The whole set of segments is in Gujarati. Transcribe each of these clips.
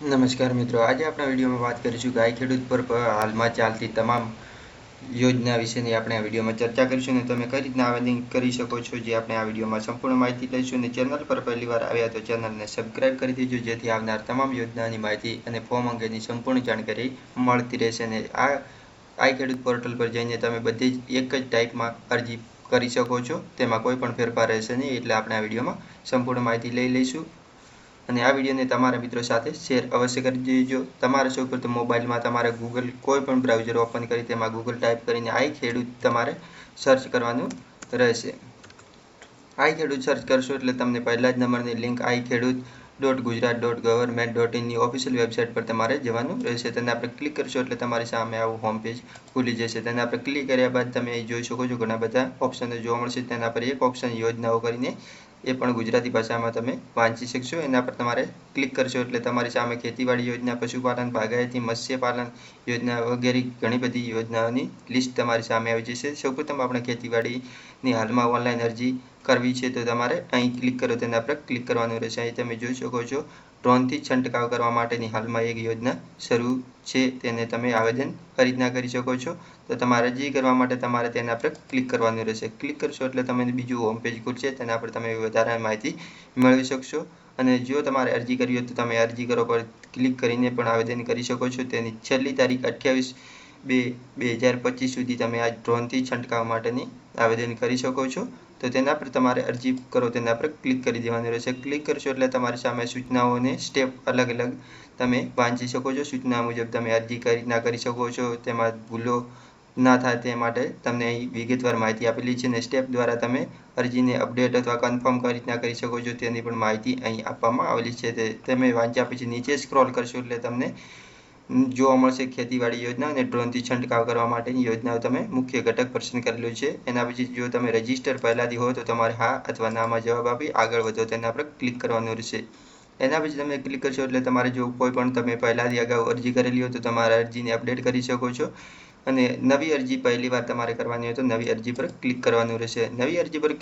નમસ્કાર મિત્રો, આજે આપણા વિડીયોમાં વાત કરીશું ગાય ખેડૂત પર હાલમાં ચાલતી તમામ યોજના વિશેની આપણે આ વિડીયોમાં ચર્ચા કરીશું અને તમે કઈ રીતના આવેદન કરી શકો છો જે આપણે આ વિડીયોમાં સંપૂર્ણ માહિતી લઈશું અને ચેનલ પર પહેલી વાર આવ્યા તો ચેનલને સબસ્ક્રાઇબ કરી દેજો, જેથી આવનાર તમામ યોજનાની માહિતી અને ફોર્મ અંગેની સંપૂર્ણ જાણકારી મળતી રહેશે અને આ આઈ ખેડૂત પોર્ટલ પર જઈને તમે બધી જ એક જ ટાઈપમાં અરજી કરી શકો છો. તેમાં કોઈ પણ ફેરફાર રહેશે નહીં, એટલે આપણે આ વિડીયોમાં સંપૂર્ણ માહિતી લઈ લઈશું. અને આ વિડીયોને તમારા મિત્રો સાથે શેર અવશ્ય કરી દેજો. તમારે સૌ પ્રથમ મોબાઈલમાં તમારે ગૂગલ કોઈ પણ બ્રાઉઝર ઓપન કરી તેમાં ગૂગલ ટાઈપ કરીને આઈ ખેડૂત તમારે સર્ચ કરવાનું રહેશે. આઈ ખેડૂત સર્ચ કરશો એટલે તમને પહેલા જ નંબરની link i Khedut dot Gujarat dot government dot ઇનની official website પર તમારે જવાનું રહેશે. તેને આપણે ક્લિક કરશો એટલે તમારી સામે આવું હોમ પેજ ખુલી જશે. તેને આપણે ક્લિક કર્યા બાદ તમે જોઈ શકો છો ઘણા બધા ઓપ્શનો જોવા મળશે. તેના પર એક ઓપ્શન યોજનાઓ કરીને એ પણ ગુજરાતી ભાષામાં તમે વાંચી શકશો. એના પર તમારે ક્લિક કરશો એટલે તમારી સામે ખેતીવાડી યોજના, પશુપાલન, બાગાયતી મત્સ્યપાલન યોજના વગેરે ઘણી બધી યોજનાઓની લિસ્ટ તમારી સામે આવી જશે. સૌપ્રથમ આપણે ખેતીવાડીની હાલમાં ઓનલાઈન અરજી કરવી છે તો તમારે અહીં ક્લિક કરો, તેના પર ક્લિક કરવાનું રહેશે. અહીં તમે જોઈ શકો છો, ડ્રોનથી છંટકાવ કરવા માટેની હાલમાં એક યોજના શરૂ છે તેને તમે આવેદન ખરીદના કરી શકો છો. તો તમારે અરજી કરવા માટે તમારે તેના પર ક્લિક કરવાનું રહેશે. ક્લિક કરશો એટલે તમને બીજું હોમ પેજ ખુલશે. તેના પર તમે વધારે માહિતી મેળવી શકશો. અને જો તમારે અરજી કરવી હોય તો તમે અરજી કરો પર ક્લિક કરીને પણ આવેદન કરી શકો છો. તેની છેલ્લી તારીખ અઠ્યાવીસ બે બે હજાર પચીસ સુધી તમે આ ડ્રોનથી છંટકાવ માટેની આવેદન કરી શકો છો. તો તેના પર તમારે અરજી કરો, તેના પર ક્લિક કરી દેવાનું રહેશે. ક્લિક કરશો એટલે તમારી સામે સૂચનાઓને સ્ટેપ અલગ અલગ તમે વાંચી શકો છો. સૂચના મુજબ તમે અરજી કરી રીતના કરી શકો છો, તેમાં ભૂલો ના થાય તે માટે તમને અહીં વિગતવાર માહિતી આપેલી છે અને સ્ટેપ દ્વારા તમે અરજીને અપડેટ અથવા કન્ફર્મ કઈ રીતના કરી શકો છો તેની પણ માહિતી અહીં આપવામાં આવેલી છે. તે તમે વાંચ્યા પછી નીચે સ્ક્રોલ કરશો એટલે તમને જોવા મળશે ખેતીવાડી યોજના અને ડ્રોનથી છંટકાવ કરવા માટેની યોજનાઓ તમે મુખ્ય ઘટક પસંદ કરેલું છે. એના પછી જો તમે રજિસ્ટર પહેલાંથી હો તો તમારે હા અથવા નામાં જવાબ આપી આગળ વધો તેના પર ક્લિક કરવાનું રહેશે. એના પછી તમે ક્લિક કરશો એટલે તમારે જો કોઈ પણ તમે પહેલાંથી અગાઉ અરજી કરેલી હોય તો તમારા અરજીને અપડેટ કરી શકો છો. અને નવી અરજી પહેલી વાર તમારે કરવાની હોય તો નવી અરજી પર ક્લિક કરવાનું રહેશે. નવી અરજી પર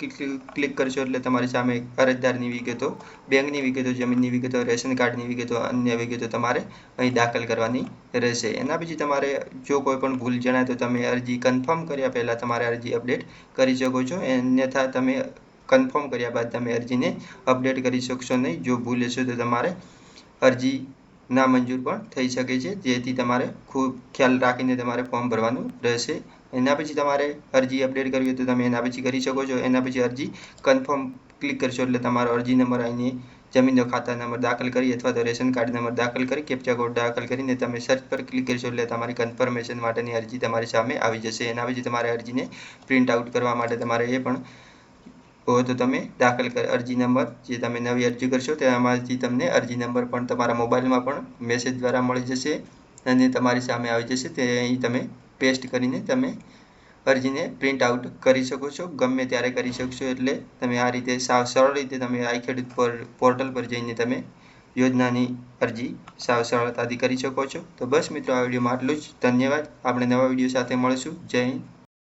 ક્લિક કરશો એટલે તમારી સામે અરજદારની વિગતો, બેંકની વિગતો, જમીનની વિગતો, રેશન કાર્ડની વિગતો, અન્ય વિગતો તમારે અહીં દાખલ કરવાની રહેશે. એના પછી તમારે જો કોઈ પણ ભૂલ જણાય તો તમે અરજી કન્ફર્મ કર્યા પહેલાં તમારે અરજી અપડેટ કરી શકો છો. અન્યથા તમે કન્ફર્મ કર્યા બાદ તમે અરજીને અપડેટ કરી શકશો નહીં. જો ભૂલ હશે તો તમારે અરજી નામંજૂર પણ થઈ શકે છે. જેથી તમારે ખૂબ ખ્યાલ રાખીને તમારે ફોર્મ ભરવાનું રહેશે. એના પછી તમારે અરજી અપડેટ કરવી હોય તો તમે એના પછી કરી શકો છો. એના પછી અરજી કન્ફર્મ ક્લિક કરશો એટલે તમારો અરજી નંબર આવીને જમીનનો ખાતા નંબર દાખલ કરી અથવા તો રેશન કાર્ડ નંબર દાખલ કરી, કેપ્ચા કોડ દાખલ કરીને તમે સર્ચ પર ક્લિક કરશો એટલે તમારી કન્ફર્મેશન માટેની અરજી તમારી સામે આવી જશે. એના પછી તમારે અરજીને પ્રિન્ટ આઉટ કરવા માટે તમારે એ પણ હોય તો તમે દાખલ અરજી નંબર જે તમે નવી અરજી કરશો તેમાંથી તમને અરજી નંબર પણ તમારા મોબાઈલમાં પણ મેસેજ દ્વારા મળી જશે અને તમારી સામે આવી જશે તે અહીં તમે પેસ્ટ કરીને તમે અરજીને પ્રિન્ટ આઉટ કરી શકો છો. ગમે ત્યારે કરી શકશો એટલે તમે આ રીતે સાવ સરળ રીતે તમે આઈ ખેડૂત પર પોર્ટલ પર જઈને તમે યોજનાની અરજી સાવ સરળતાથી કરી શકો છો. તો બસ મિત્રો, આ વિડીયોમાં આટલું જ. ધન્યવાદ. આપણે નવા વીડિયો સાથે મળીશું. જય હિન્દ.